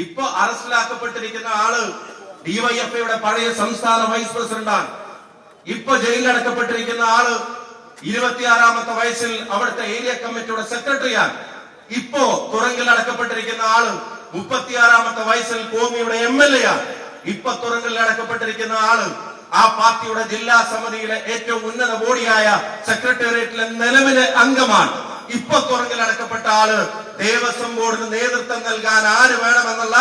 ഇപ്പൊ അറസ്റ്റിലാക്കപ്പെട്ടിരിക്കുന്ന ആൾ ഡിവൈഎഫ്ഐയുടെ പഴയ സംസ്ഥാന വൈസ് പ്രസിഡന്റാണ്. ഇപ്പൊ ജയിലിലടക്കപ്പെട്ടിരിക്കുന്ന ആൾ ഇരുപത്തിയാറാമത്തെ വയസ്സിൽ അവിടുത്തെ ഏരിയ കമ്മിറ്റിയുടെ സെക്രട്ടറിയാണ്. ഇപ്പോ തുറങ്കിൽ അടക്കപ്പെട്ടിരിക്കുന്ന ആൾ മുപ്പത്തിയാറാമത്തെ വയസ്സിൽ കോമിയുടെ എം എൽ എ ആണ് ഇപ്പൊ തുറങ്കിൽ അടക്കപ്പെട്ടിരിക്കുന്ന ആൾ ആ പാർട്ടിയുടെ ജില്ലാ സമിതിയിലെ ഏറ്റവും ഉന്നത ബോഡിയായ സെക്രട്ടേറിയറ്റിലെ നിലവിലെ അംഗമാണ്. ഇപ്പൊ തുറങ്കിൽ അടക്കപ്പെട്ട ആൾ ദേവസ്വം ബോർഡിന് നേതൃത്വം നൽകാൻ ആര് വേണമെന്നുള്ള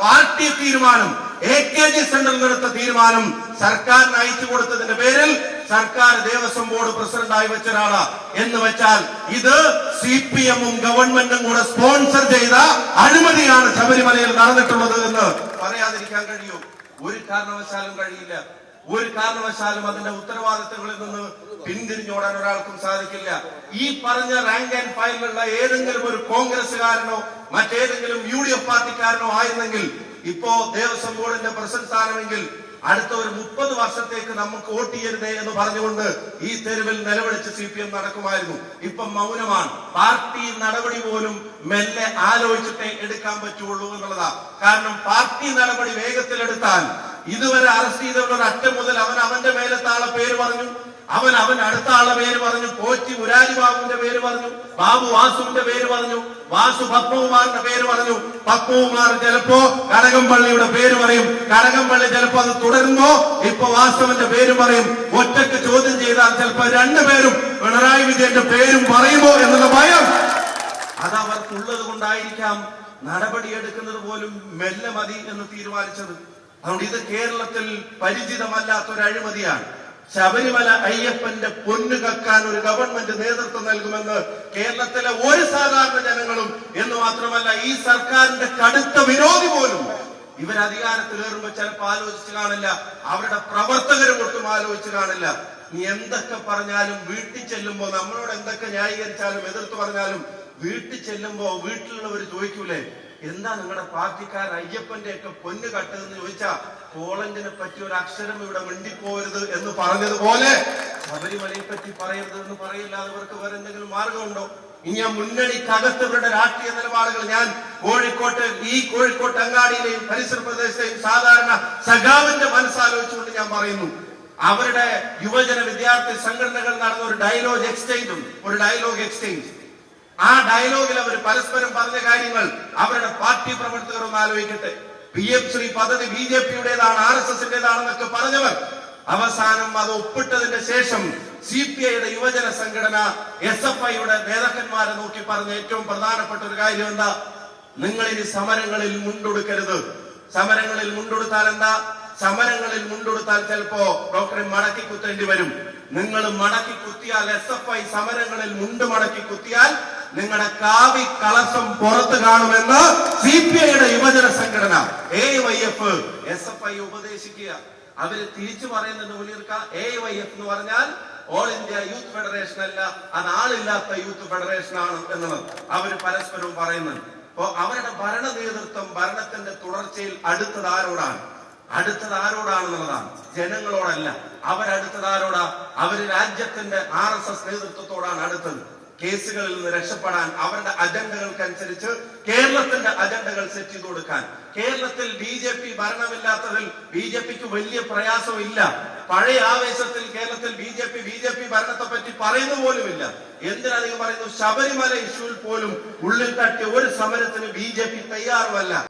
പാർട്ടി തീരുമാനം എ കെ ജി സെന്ററിൽ എടുത്ത തീരുമാനം സർക്കാരിന് അയച്ചു കൊടുത്തതിന്റെ പേരിൽ സർക്കാർ ദേവസ്വം ബോർഡ് പ്രസിഡന്റായി വെച്ച ഒരാളാ എന്ന് വെച്ചാൽ ഇത് സി പി എമ്മും ഗവൺമെന്റും കൂടെ സ്പോൺസർ ചെയ്ത അഴിമതിയാണ് ശബരിമലയിൽ നടന്നിട്ടുള്ളത് എന്ന് പറയാതിരിക്കാൻ കഴിയൂ. ഒരു കാരണവശാലും കഴിയില്ല. ഒരു കാരണവശാലും അതിന്റെ ഉത്തരവാദിത്തങ്ങളിൽ നിന്ന് പിന്തിരിഞ്ഞോടാൻ ഒരാൾക്കും സാധിക്കില്ല. ഈ പറഞ്ഞ റാങ്ക് ആൻഡ് ഫയലിലുള്ള ഏതെങ്കിലും ഒരു കോൺഗ്രസ്സുകാരനോ മറ്റേതെങ്കിലും യു ഡി എഫ് പാർട്ടിക്കാരനോ ആയിരുന്നെങ്കിൽ ഇപ്പോ ദേവസ്വം ബോർഡിന്റെ പ്രസിഡന്റ് സ്ഥാനമെങ്കിൽ അടുത്ത ഒരു മുപ്പത് വർഷത്തേക്ക് നമുക്ക് വോട്ട് ചെയ്യരുതേ എന്ന് പറഞ്ഞുകൊണ്ട് ഈ തെരുവിൽ നിലവിളിച്ച് സി പി എം നടക്കുമായിരുന്നു. ഇപ്പം മൗനമാണ്. പാർട്ടി നടപടി പോലും മെല്ലെ ആലോചിച്ചിട്ടേ എടുക്കാൻ പറ്റുള്ളൂ എന്നുള്ളതാ. കാരണം പാർട്ടി നടപടി വേഗത്തിലെടുത്താൽ ഇതുവരെ അറസ്റ്റ് ചെയ്തവരുടെ അറ്റം മുതൽ അവൻ അവന്റെ മേലത്തെ ആളെ പേര് പറഞ്ഞു. അവൻ അവൻ അടുത്ത ആളെ പേര് പറഞ്ഞു. പോറ്റി ഉരാരി ബാബുവിന്റെ പേര് പറഞ്ഞു. ബാബു വാസുവിന്റെ പേര് പറഞ്ഞു. വാസു പത്മകുമാറിന്റെ പേര് പറഞ്ഞു. പത്മകുമാർ ചിലപ്പോ കടകംപള്ളിയുടെ പേര് പറയും. കടകംപള്ളി ചിലപ്പോ അത് തുടരുമ്പോ ഇപ്പൊ വാസുവിന്റെ പേര് പറയും. ഒറ്റയ്ക്ക് ചോദ്യം ചെയ്താൽ ചിലപ്പോ രണ്ടുപേരും പിണറായി വിജയന്റെ പേരും പറയുമോ എന്നുള്ള ഭയം. അത് അവർക്കുള്ളത് കൊണ്ടായിരിക്കാം നടപടിയെടുക്കുന്നത് പോലും മെല്ലെ മതി എന്ന് തീരുമാനിച്ചത്. അതുകൊണ്ട് ഇത് കേരളത്തിൽ പരിചിതമല്ലാത്ത ഒരു അഴിമതിയാണ് ശബരിമല അയ്യപ്പന്റെ പൊന്നു കക്കാൻ ഒരു ഗവൺമെന്റ് നേതൃത്വം നൽകുമെന്ന് കേരളത്തിലെ ഒരു സാധാരണ ജനങ്ങളും എന്ന് മാത്രമല്ല ഈ സർക്കാരിന്റെ കടുത്ത വിരോധി പോലും ഇവർ അധികാരത്തിലേറുമ്പോ ചിലപ്പോൾ ആലോചിച്ച് കാണില്ല. അവരുടെ പ്രവർത്തകരും ഒട്ടും ആലോചിച്ച് കാണില്ല. നീ എന്തൊക്കെ പറഞ്ഞാലും വീട്ടിൽ ചെല്ലുമ്പോ നമ്മളോട് എന്തൊക്കെ ന്യായീകരിച്ചാലും എതിർത്ത് പറഞ്ഞാലും വീട്ടിൽ ചെല്ലുമ്പോ വീട്ടിലുള്ളവർ ചോദിക്കൂലേ? എന്താ നിങ്ങളുടെ പാർട്ടിക്കാർ അയ്യപ്പന്റെ ഒക്കെ പൊന്ന് കട്ടെന്ന് ചോദിച്ചാ പോളണ്ടിനെ പറ്റി ഒരു അക്ഷരം ഇവിടെ മിണ്ടിപ്പോരുത് എന്ന് പറഞ്ഞതുപോലെ ശബരിമലയെ പറ്റി പറയരുത് എന്ന് പറയില്ലാതെ ഇവർക്ക് വേറെ എന്തെങ്കിലും മാർഗമുണ്ടോ? ഇനി ആ മുന്നണിക്കകത്ത് ഇവരുടെ രാഷ്ട്രീയ നിലപാടുകൾ ഞാൻ കോഴിക്കോട്ട് ഈ കോഴിക്കോട്ട് അങ്ങാടിയിലെയും പരിസര പ്രദേശത്തെയും സാധാരണ സഖാവിന്റെ മനസ്സാലോചിച്ചുകൊണ്ട് ഞാൻ പറയുന്നു. അവരുടെ യുവജന വിദ്യാർത്ഥി സംഘടനകൾ നടന്ന ഒരു ഡയലോഗ് എക്സ്ചേഞ്ച് ഒരു ഡയലോഗ് എക്സ്ചേഞ്ച് ആ ഡയലോഗിൽ അവർ പരസ്പരം പറഞ്ഞ കാര്യങ്ങൾ അവരുടെ പാർട്ടി പ്രവർത്തകർ ഒന്ന് ആലോചിക്കട്ടെ. പി എം ശ്രീ പദ്ധതി ബി ജെ പിയുടേതാണ് ആർ എസ് എസിന്റേതാണെന്നൊക്കെ പറഞ്ഞവർ. അവസാനം അത് ഒപ്പിട്ടതിന്റെ ശേഷം സി പി ഐയുടെ യുവജന സംഘടന എസ് എഫ് ഐയുടെ നേതാക്കന്മാരെ നോക്കി പറഞ്ഞ ഏറ്റവും പ്രധാനപ്പെട്ട ഒരു കാര്യം എന്താ? നിങ്ങൾ ഇനി സമരങ്ങളിൽ മുണ്ടൊടുക്കരുത്. സമരങ്ങളിൽ മുണ്ടൊടുത്താൽ എന്താ? സമരങ്ങളിൽ മുണ്ടെടുത്താൽ ചിലപ്പോ ഡോക്ടറെ മടക്കി കുത്തേണ്ടി വരും. നിങ്ങൾ മടക്കി കുത്തിയാൽ എസ് എഫ് ഐ സമരങ്ങളിൽ മുണ്ട് മടക്കി കുത്തിയാൽ നിങ്ങളുടെ കാവി കളസം പുറത്ത് കാണുമെന്ന് സി പി ഐയുടെ യുവജന സംഘടന A Y F S F I ഉപദേശിക്കുക. അവർ തിരിച്ചു പറയുന്നുണ്ട് മുനീർക്ക എ വൈ എഫ് എന്ന് പറഞ്ഞാൽ ഓൾ ഇന്ത്യ യൂത്ത് ഫെഡറേഷൻ അല്ല അത് ആളില്ലാത്ത യൂത്ത് ഫെഡറേഷൻ ആണ് എന്നുള്ളത് അവർ പരസ്പരം പറയുന്നുണ്ട്. അപ്പോ അവരുടെ ഭരണ നേതൃത്വം ഭരണത്തിന്റെ തുടർച്ചയിൽ അടുത്തത് ആരോടാണ്? അടുത്തത് ആരോടാണെന്നുള്ളതാണ്. ജനങ്ങളോടല്ല. അവരടുത്തത് ആരോടാ അവർ രാജ്യത്തിന്റെ ആർ എസ് എസ് നേതൃത്വത്തോടാണ് അടുത്തത്. കേസുകളിൽ നിന്ന് രക്ഷപ്പെടാൻ അവരുടെ അജണ്ടകൾക്കനുസരിച്ച് കേരളത്തിന്റെ അജണ്ടകൾ സെറ്റ് ചെയ്ത് കൊടുക്കാൻ. കേരളത്തിൽ ബി ജെ പി ഭരണമില്ലാത്തതിൽ ബി ജെ പിക്ക് വലിയ പ്രയാസമില്ല. പഴയ ആവേശത്തിൽ കേരളത്തിൽ B J P B J P ഭരണത്തെ പറ്റി പറയുന്ന പോലുമില്ല എന്തിനധികം പറയുന്നു ശബരിമല ഇഷ്യൂവിൽ പോലും ഉള്ളിൽ തട്ടിയ ഒരു സമരത്തിന് ബി ജെ പി തയ്യാറുമല്ല.